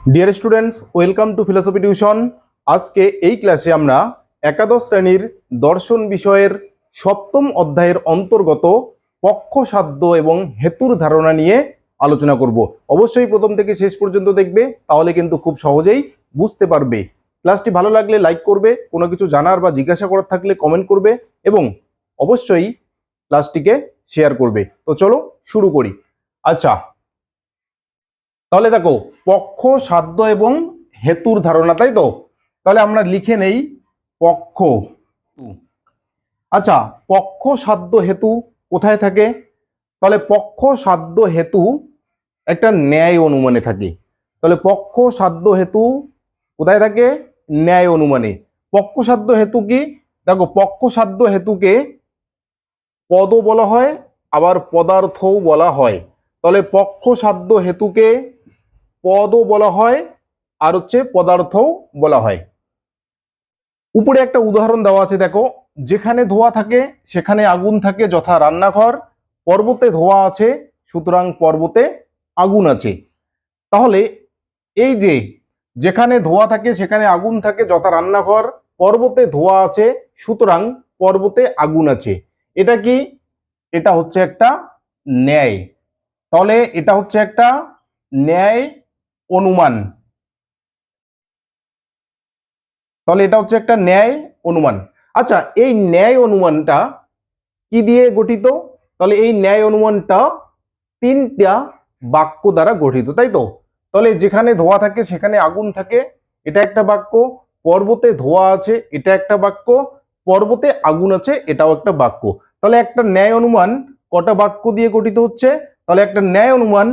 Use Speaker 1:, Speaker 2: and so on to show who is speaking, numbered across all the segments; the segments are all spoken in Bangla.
Speaker 1: Dear students welcome to philosophy tuition আজকে এই ক্লাসে আমরা একাদশ শ্রেণির দর্শন বিষয়ের সপ্তম অধ্যায়ের অন্তর্গত পক্ষসাধ্য এবং হেতুর ধারণা নিয়ে আলোচনা করব। অবশ্যই প্রথম থেকে শেষ পর্যন্ত দেখবে, তাহলে কিন্তু খুব সহজেই বুঝতে পারবে। ক্লাসটি ভালো লাগলে লাইক করবে, কোনো কিছু জানার বা জিজ্ঞাসা করার থাকলে কমেন্ট করবে এবং অবশ্যই ক্লাসটিকে শেয়ার করবে। তো চলো শুরু করি। আচ্ছা তাহলে দেখো, পক্ষ, সাধ্য এবং হেতুর ধারণা, তাই তো? তাহলে আমরা লিখে নেই পক্ষ। আচ্ছা পক্ষ, সাধ্য, হেতু কোথায় থাকে? তাহলে পক্ষ, সাধ্য, হেতু একটা ন্যায় অনুমানে থাকে। তাহলে পক্ষ, সাধ্য, হেতু কোথায় থাকে? ন্যায় অনুমানে। পক্ষ, সাধ্য, হেতু কি? দেখো, পক্ষ, সাধ্য, হেতুকে পদও বলা হয়, আবার পদার্থও বলা হয়। তাহলে পক্ষ, সাধ্য, হেতুকে পদও বলা হয় আর হচ্ছে পদার্থও বলা হয়। উপরে একটা উদাহরণ দেওয়া আছে, দেখো। যেখানে ধোয়া থাকে, সেখানে আগুন থাকে, যথা রান্নাঘর। পর্বতে ধোয়া আছে, সুতরাং পর্বতে আগুন আছে। তাহলে এই যে, যেখানে ধোয়া থাকে, সেখানে আগুন থাকে, যথা রান্নাঘর। পর্বতে ধোয়া আছে, সুতরাং পর্বতে আগুন আছে। এটা কি? এটা হচ্ছে একটা ন্যায়। তাহলে এটা হচ্ছে একটা ন্যায় অনুমান। তাহলে এটা হচ্ছে একটা ন্যায় অনুমান। আচ্ছা এই ন্যায় অনুমানটা কি দিয়ে গঠিত? তাহলে এই ন্যায় অনুমানটা তিনটা বাক্য দ্বারা গঠিত, তাই তো? তাহলে যেখানে ধোয়া থাকে, সেখানে আগুন থাকে, এটা একটা বাক্য, পর্বতে ধোয়া আছে, এটা একটা বাক্য, পর্বতে আগুন আছে, এটাও একটা বাক্য। তাহলে একটা ন্যায় অনুমান কটা বাক্য দিয়ে গঠিত হচ্ছে? তাহলে একটা ন্যায় অনুমান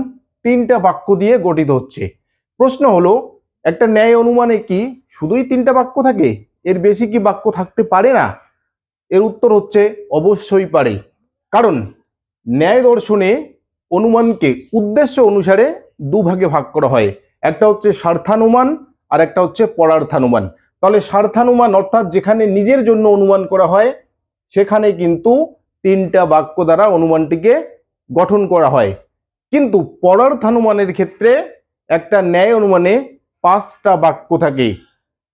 Speaker 1: তিনটা বাক্য দিয়ে গঠিত হচ্ছে। প্রশ্ন হলো, একটা ন্যায় অনুমানে কি শুধুই তিনটা বাক্য থাকে? এর বেশি কি বাক্য থাকতে পারে না? এর উত্তর হচ্ছে, অবশ্যই পারে। কারণ, ন্যায় দর্শনে অনুমানকে উদ্দেশ্য অনুসারে দুভাগে ভাগ করা হয়। একটা হচ্ছে স্বার্থানুমান, আর একটা হচ্ছে পরার্থানুমান। তাহলে স্বার্থানুমান অর্থাৎ যেখানে নিজের জন্য অনুমান করা হয়, সেখানে কিন্তু তিনটা বাক্য দ্বারা অনুমানটিকে গঠন করা হয়। কিন্তু পরার্থানুমানের ক্ষেত্রে একটা ন্যায় অনুমানে পাঁচটা বাক্য থাকে।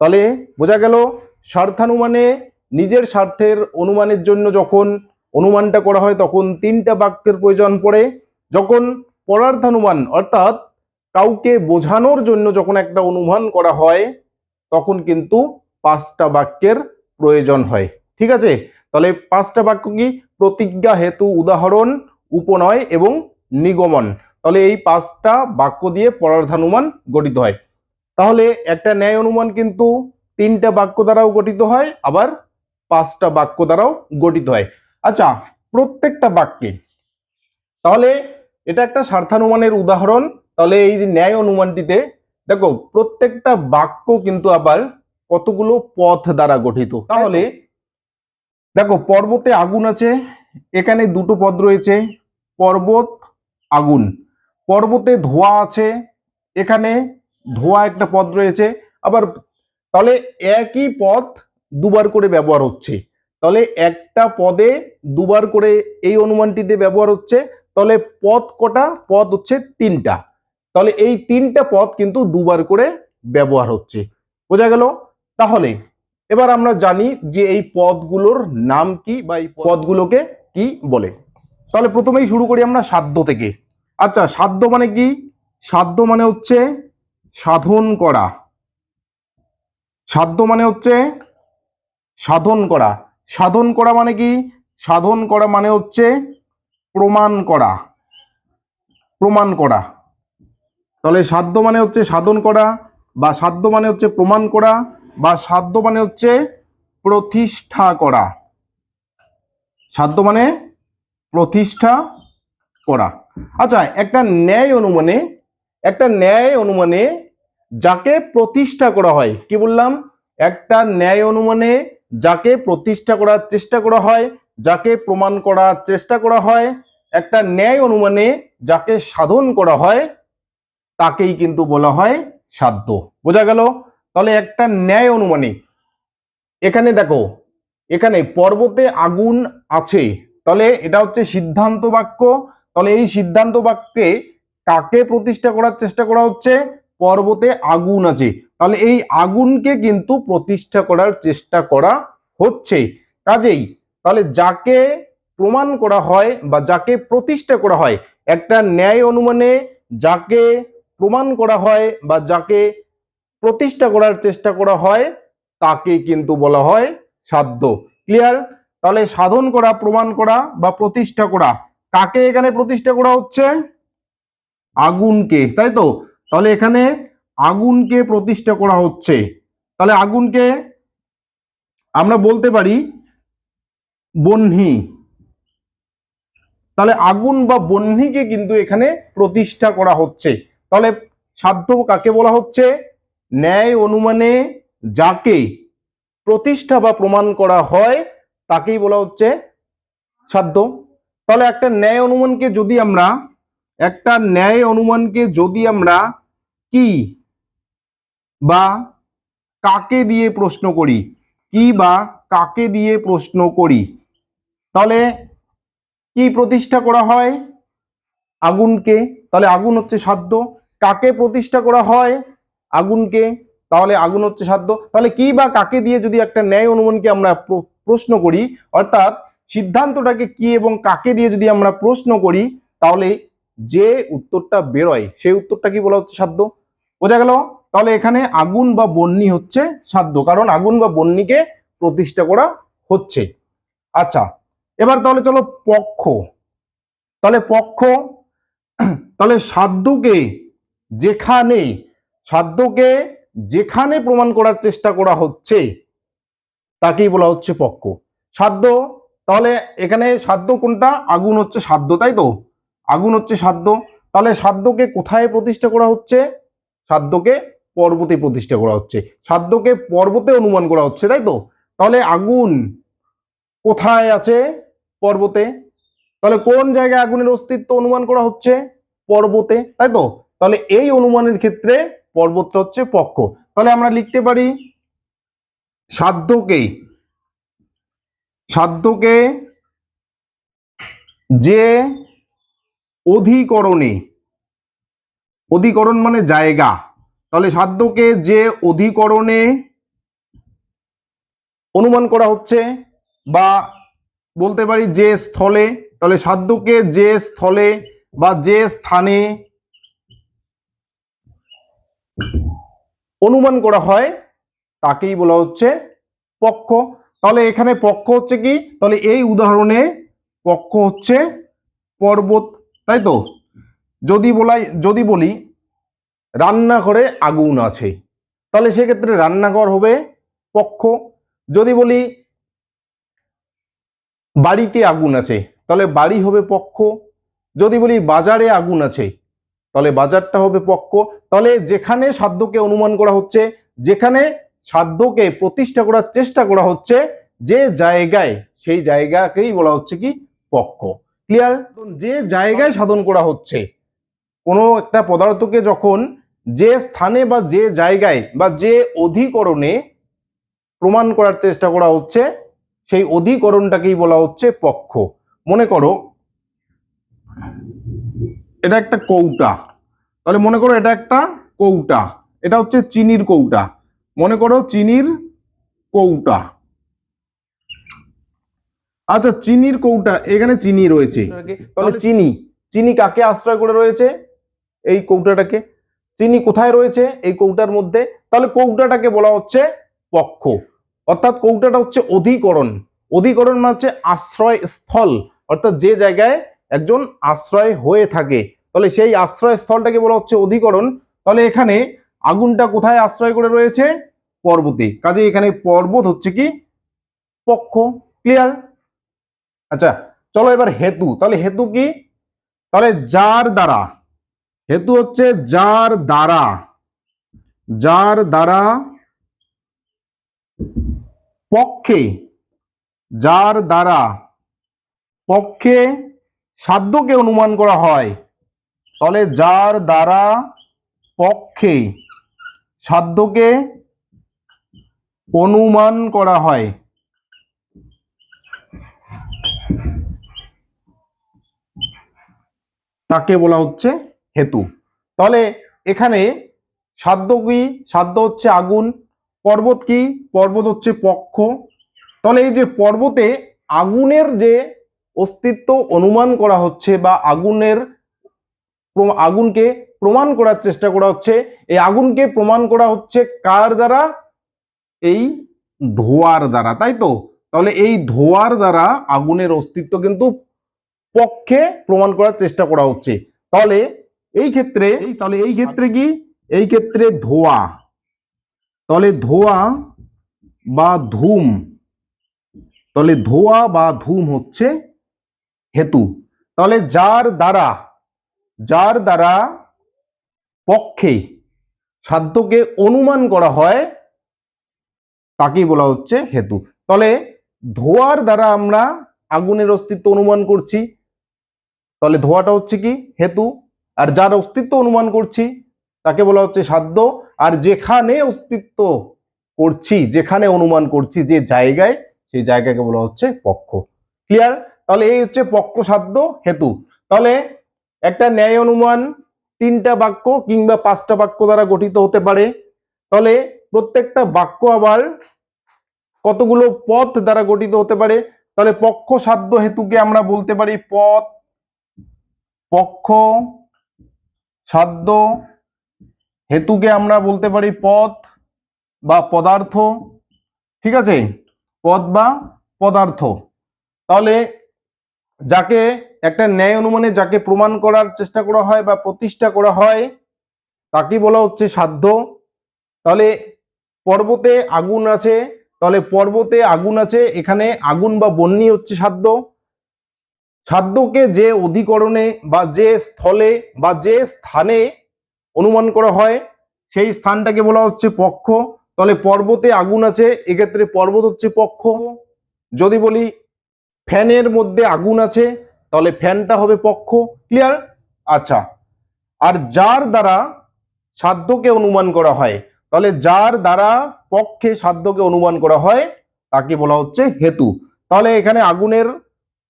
Speaker 1: তাহলে বোঝা গেল, স্বার্থানুমানে নিজের স্বার্থের অনুমানের জন্য যখন অনুমানটা করা হয়, তখন তিনটা বাক্যের প্রয়োজন পড়ে। যখন পরার্থানুমান, অর্থাৎ কাউকে বোঝানোর জন্য যখন একটা অনুমান করা হয়, তখন কিন্তু পাঁচটা বাক্যের প্রয়োজন হয়। ঠিক আছে? তাহলে পাঁচটা বাক্য কি? প্রতিজ্ঞা, হেতু, উদাহরণ, উপনয় এবং নিগমন। তাহলে এই পাঁচটা বাক্য দিয়ে পরার্থানুমান গঠিত হয়। তাহলে একটা ন্যায় অনুমান কিন্তু তিনটা বাক্য দ্বারাও গঠিত হয়, আবার পাঁচটা বাক্য দ্বারাও গঠিত হয়। আচ্ছা প্রত্যেকটা বাক্যে। তাহলে এটা একটা স্বার্থানুমানের উদাহরণ। তাহলে এই যে ন্যায় অনুমানটিতে, দেখো, প্রত্যেকটা বাক্য কিন্তু আবার কতগুলো পথ দ্বারা গঠিত। তাহলে দেখো, পর্বতে আগুন আছে, এখানে দুটো পদ রয়েছে, পর্বত, আগুন। পর্বতে ধোঁয়া আছে, এখানে ধোঁয়া একটা পদ রয়েছে। আবার তাহলে একই পথ দুবার করে ব্যবহার হচ্ছে। তাহলে একটা পদে দুবার করে এই অনুমানটিতে ব্যবহার হচ্ছে। তাহলে পদ কটা? পদ হচ্ছে তিনটা। তাহলে এই তিনটা পদ কিন্তু দুবার করে ব্যবহার হচ্ছে। বোঝা গেল? তাহলে এবার আমরা জানি যে এই পদগুলোর নাম কি বা এই পদগুলোকে কি বলে। তাহলে প্রথমেই শুরু করি আমরা সাধ্য থেকে। আচ্ছা সাধ্য মানে কি? সাধ্য মানে হচ্ছে সাধন করা। সাধ্য মানে হচ্ছে সাধন করা। সাধন করা মানে কি? সাধন করা মানে হচ্ছে প্রমাণ করা। প্রমাণ করা। তাহলে সাধ্য মানে হচ্ছে সাধন করা বা সাধ্য মানে হচ্ছে প্রমাণ করা বা সাধ্য মানে হচ্ছে প্রতিষ্ঠা করা। সাধ্য মানে প্রতিষ্ঠা করা। আচ্ছা একটা ন্যায় অনুমানে, একটা ন্যায় অনুমানে যাকে প্রতিষ্ঠা করা হয়, কি বললাম? একটা ন্যায় অনুমানে যাকে প্রতিষ্ঠা করার চেষ্টা করা হয়, যাকে প্রমাণ করার চেষ্টা করা হয়, একটা ন্যায় অনুমানে যাকে সাধন করা হয়, তাকেই কিন্তু বলা হয় সাধ্য। বোঝা গেল? তাহলে একটা ন্যায় অনুমানে, এখানে দেখো, এখানে পর্বতে আগুন আছে, তাহলে এটা হচ্ছে সিদ্ধান্ত বাক্য তাহলে এই সিদ্ধান্ত বাক্যে কাকে প্রতিষ্ঠা করার চেষ্টা করা হচ্ছে? পর্বতে আগুন আছে। তাহলে এই আগুনকে কিন্তু প্রতিষ্ঠা করার চেষ্টা করা হচ্ছে। কাজেই তাহলে যাকে প্রমাণ করা হয় বা যাকে প্রতিষ্ঠা করা হয়, একটা ন্যায় অনুমানে যাকে প্রমাণ করা হয় বা যাকে প্রতিষ্ঠা করার চেষ্টা করা হয়, তাকে কিন্তু বলা হয় সাধ্য। ক্লিয়ার? তাহলে সাধন করা, প্রমাণ করা বা প্রতিষ্ঠা করা কাকে এখানে প্রতিষ্ঠা করা হচ্ছে? আগুনকে, তাই তো? তাহলে এখানে আগুনকে প্রতিষ্ঠা করা হচ্ছে। তাহলে আগুনকে আমরা বলতে পারি বহ্নি তাহলে আগুন বা বহ্নিকে কিন্তু এখানে প্রতিষ্ঠা করা হচ্ছে। তাহলে সাধ্য কাকে বলা হচ্ছে? ন্যায় অনুমানে যাকে প্রতিষ্ঠা বা প্রমাণ করা হয়, তাকেই বলা হচ্ছে সাধ্য। তাহলে একটা ন্যায় অনুমানকে যদি আমরা, একটা ন্যায় অনুমানকে যদি আমরা কি বা কাকে দিয়ে প্রশ্ন করি? কি বা কাকে দিয়ে প্রশ্ন করি? তাহলে কি প্রতিষ্ঠা করা হয়? আগুনকে, তাহলে আগুন হচ্ছে সাধ্য। কাকে প্রতিষ্ঠা করা হয়? আগুনকে, তাহলে আগুন হচ্ছে সাধ্য। তাহলে কি বা কাকে দিয়ে যদি একটা ন্যায় অনুমানকে আমরা প্রশ্ন করি, অর্থাৎ সিদ্ধান্তটাকে কি এবং কাকে দিয়ে যদি আমরা প্রশ্ন করি, তাহলে যে উত্তরটা বেরোয়, সেই উত্তরটা কি বলা হচ্ছে সাধ্য? বোঝা গেল? তাহলে এখানে আগুন বা বন্যি হচ্ছে সাধ্য, কারণ আগুন বা বন্যিকে প্রতিষ্ঠা করা হচ্ছে। আচ্ছা এবার তাহলে চলো পক্ষ। তাহলে পক্ষ, তাহলে সাধ্যকে যেখানে সাধ্যকে যেখানে প্রমাণ করার চেষ্টা করা হচ্ছে, তাকেই বলা হচ্ছে পক্ষ। সাধ্য তাহলে এখানে সাধ্য কোনটা? আগুন হচ্ছে সাধ্য, তাই তো? আগুন হচ্ছে সাধ্য। তাহলে সাধ্যকে কোথায় প্রতিষ্ঠা করা হচ্ছে? সাধ্যকে পর্বতে প্রতিষ্ঠা করা হচ্ছে। সাধ্যকে পর্বতে অনুমান করা হচ্ছে, তাই তো? তাহলে আগুন কোথায় আছে? পর্বতে। তাহলে কোন জায়গায় আগুনের অস্তিত্ব অনুমান করা হচ্ছে? পর্বতে, তাই তো? তাহলে এই অনুমানের ক্ষেত্রে পর্বতটা হচ্ছে পক্ষ। তাহলে আমরা লিখতে পারি সাধ্যকে সাধ্যকে যে অধিকরণে, অধিকরণ মানে জায়গা, তাহলে সাধ্যকে যে অধিকরণে অনুমান করা হচ্ছে বা বলতে পারি যে স্থলে, তাহলে সাধ্যকে যে স্থলে বা যে স্থানে অনুমান করা হয়, তাকেই বলা হচ্ছে পক্ষ। তাহলে এখানে পক্ষ হচ্ছে কি? তাহলে এই উদাহরণে পক্ষ হচ্ছে পর্বত, তাই তো? যদি বলাই, যদি বলি রান্নাঘরে আগুন আছে, তাহলে সেক্ষেত্রে রান্নাঘর হবে পক্ষ। যদি বলি বাড়িতে আগুন আছে, তাহলে বাড়ি হবে পক্ষ। যদি বলি বাজারে আগুন আছে, তাহলে বাজারটা হবে পক্ষ। তাহলে যেখানে সাধ্যকে অনুমান করা হচ্ছে, যেখানে সাধ্যকে প্রতিষ্ঠা করার চেষ্টা করা হচ্ছে যে জায়গায়, সেই জায়গাকেই বলা হচ্ছে কি, পক্ষ। ক্লিয়ার যে জায়গায় সাধন করা হচ্ছে, কোনো একটা পদার্থকে যখন যে স্থানে বা যে জায়গায় বা যে অধিকরণে প্রমাণ করার চেষ্টা করা হচ্ছে, সেই অধিকরণটাকেই বলা হচ্ছে পক্ষ। মনে করো, এটা একটা কৌটা। তাহলে মনে করো এটা একটা কৌটা। এটা হচ্ছে চিনির কৌটা। মনে করো চিনির কৌটা। আচ্ছা চিনির কৌটা এখানে চিনি রয়েছে। তাহলে চিনি চিনি কাকে আশ্রয় করে রয়েছে? এই কৌটাটাকে। চিনি কোথায় রয়েছে? এই কৌটার মধ্যে। তাহলে কৌটাটাকে বলা হচ্ছে পক্ষ। অর্থাৎ কৌটাটা হচ্ছে অধিকরণ। অধিকরণ মানে হচ্ছে আশ্রয় স্থল। অর্থাৎ যে জায়গায় একজন আশ্রয় হয়ে থাকে। তাহলে সেই আশ্রয় স্থলটাকে বলা হচ্ছে অধিকরণ। তাহলে এখানে আগুনটা কোথায় আশ্রয় করে রয়েছে? পর্বতে। কাজে এখানে পর্বত হচ্ছে কি? পক্ষ। ক্লিয়ার আচ্ছা চলো এবার হেতু। তাহলে হেতু কি? তাহলে যার দ্বারা। হেতু হচ্ছে যার দ্বারা। যার দ্বারা পক্ষে। যার দ্বারা পক্ষে সাধ্যকে অনুমান করা হয়। তাহলে যার দ্বারা পক্ষে সাধ্যকে অনুমান করা হয়। তাকে বলা হচ্ছে হেতু। তাহলে এখানে সাধ্য কি? সাধ্য হচ্ছে আগুন। পর্বত কি? পর্বত হচ্ছে পক্ষ। তাহলে এই যে পর্বতে আগুনের যে অস্তিত্ব অনুমান করা হচ্ছে বা আগুনের আগুনকে প্রমাণ করার চেষ্টা করা হচ্ছে। এই আগুনকে প্রমাণ করা হচ্ছে কার দ্বারা? এই ধোয়ার দ্বারা তাই তো? তাহলে এই ধোয়ার দ্বারা আগুনের অস্তিত্ব কিন্তু পক্ষে প্রমাণ করার চেষ্টা করা হচ্ছে। তাহলে এই ক্ষেত্রে তাহলে এই ক্ষেত্রে কি? এই ক্ষেত্রে ধোয়া। তাহলে ধোয়া বা ধূম। তাহলে ধোয়া বা ধূম হচ্ছে হেতু। তাহলে যার দ্বারা যার দ্বারা পক্ষে সাধ্যকে অনুমান করা হয়, তাকেই বলা হচ্ছে হেতু। তাহলে ধোয়ার দ্বারা আমরা আগুনের অস্তিত্ব অনুমান করছি। তাহলে ধোয়াটা হচ্ছে কি? হেতু। আর যার অস্তিত্ব অনুমান করছি, তাকে বলা হচ্ছে সাধ্য। আর যেখানে অস্তিত্ব করছি, যেখানে অনুমান করছি, যে জায়গায়, সেই জায়গাকে বলা হচ্ছে পক্ষ। ক্লিয়ার তাহলে এই হচ্ছে পক্ষ, সাধ্য, হেতু। তাহলে একটা ন্যায় অনুমান তিনটা বাক্য কিংবা পাঁচটা বাক্য দ্বারা গঠিত হতে পারে। তাহলে প্রত্যেকটা বাক্য আবার কতগুলো পথ দ্বারা গঠিত হতে পারে? তাহলে পক্ষ সাধ্য হেতুকে আমরা বলতে পারি পথ, পক্ষ, সাধ্য হেতুকে আমরা বলতে পারি পথ বা পদার্থ। ঠিক আছে? পদ বা পদার্থ। তাহলে যাকে একটা ন্যায় অনুমানে যাকে প্রমাণ করার চেষ্টা করা হয় বা প্রতিষ্ঠা করা হয় তাকে বলা হচ্ছে সাধ্য। তাহলে পর্বতে আগুন আছে, তাহলে পর্বতে আগুন আছে, এখানে আগুন বা বন্যি হচ্ছে সাধ্য। সাধ্যকে যে অধিকরণে বা যে স্থলে বা যে স্থানে অনুমান করা হয়, সেই স্থানটাকে বলা হচ্ছে পক্ষ। তাহলে পর্বতে আগুন আছে, এক্ষেত্রে পর্বত হচ্ছে পক্ষ। যদি বলি ফ্যানের মধ্যে আগুন আছে, তাহলে ফ্যানটা হবে পক্ষ ক্লিয়ার আচ্ছা। আর যার দ্বারা সাধ্যকে অনুমান করা হয়, তাহলে যার দ্বারা পক্ষে সাধ্যকে অনুমান করা হয়, তাকে বলা হচ্ছে হেতু। তাহলে এখানে আগুনের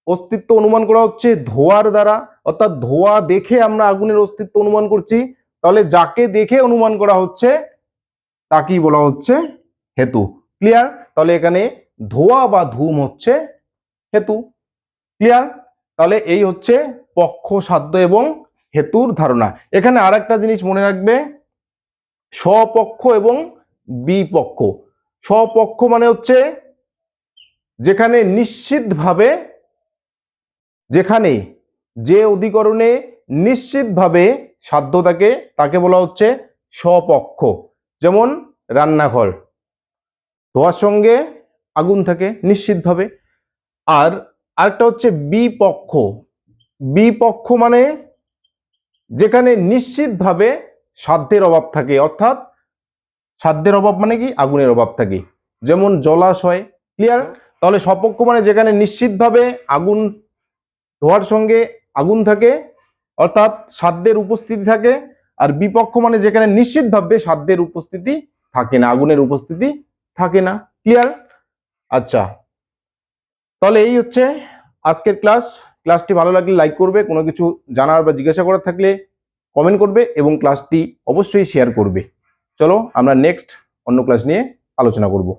Speaker 1: অস্তিত্ব অনুমান করা হচ্ছে ধোয়ার দ্বারা, অর্থাৎ ধোয়া দেখে আমরা আগুনের অস্তিত্ব অনুমান করছি, তাহলে যাকে দেখে অনুমান করা হচ্ছে, তাকেই বলা হচ্ছে হেতু। ক্লিয়ার তাহলে এখানে ধোয়া বা ধূম হচ্ছে হেতু। ক্লিয়ার তাহলে এই হচ্ছে পক্ষ, সাধ্য এবং হেতুর ধারণা। এখানে আর জিনিস মনে রাখবে। স্বপক্ষ এবং বিপক্ষ। স্বপক্ষ মানে হচ্ছে যেখানে নিশ্চিতভাবে, যেখানে যে অধিকরণে নিশ্চিতভাবে সাধ্য থাকে, তাকে বলা হচ্ছে স্বপক্ষ। যেমন রান্নাঘর। ধোয়ার সঙ্গে আগুন থাকে নিশ্চিতভাবে। আর আরেকটা হচ্ছে বিপক্ষ। বিপক্ষ মানে যেখানে নিশ্চিতভাবে সাধ্যের অভাব থাকে, অর্থাৎ সাধ্যের অভাব মানে কি? আগুনের অভাব থাকে। যেমন জলাশয় ক্লিয়ার তাহলে সপক্ষ মানে যেখানে নিশ্চিতভাবে আগুন ধোয়ার সঙ্গে আগুন থাকে, অর্থাৎ সাধ্যের উপস্থিতি থাকে, আর বিপক্ষ মানে যেখানে নিশ্চিতভাবে সাধ্যের উপস্থিতি থাকে না, আগুনের উপস্থিতি থাকে না। ক্লিয়ার আচ্ছা তাহলে এই হচ্ছে আজকের ক্লাস। ক্লাসটি ভালো লাগলে লাইক করবে, কোনো কিছু জানার বা জিজ্ঞাসা করার থাকলে কমেন্ট করবে এবং ক্লাসটি অবশ্যই শেয়ার করবে। চলো আমরা নেক্সট অন্য ক্লাস নিয়ে আলোচনা করব।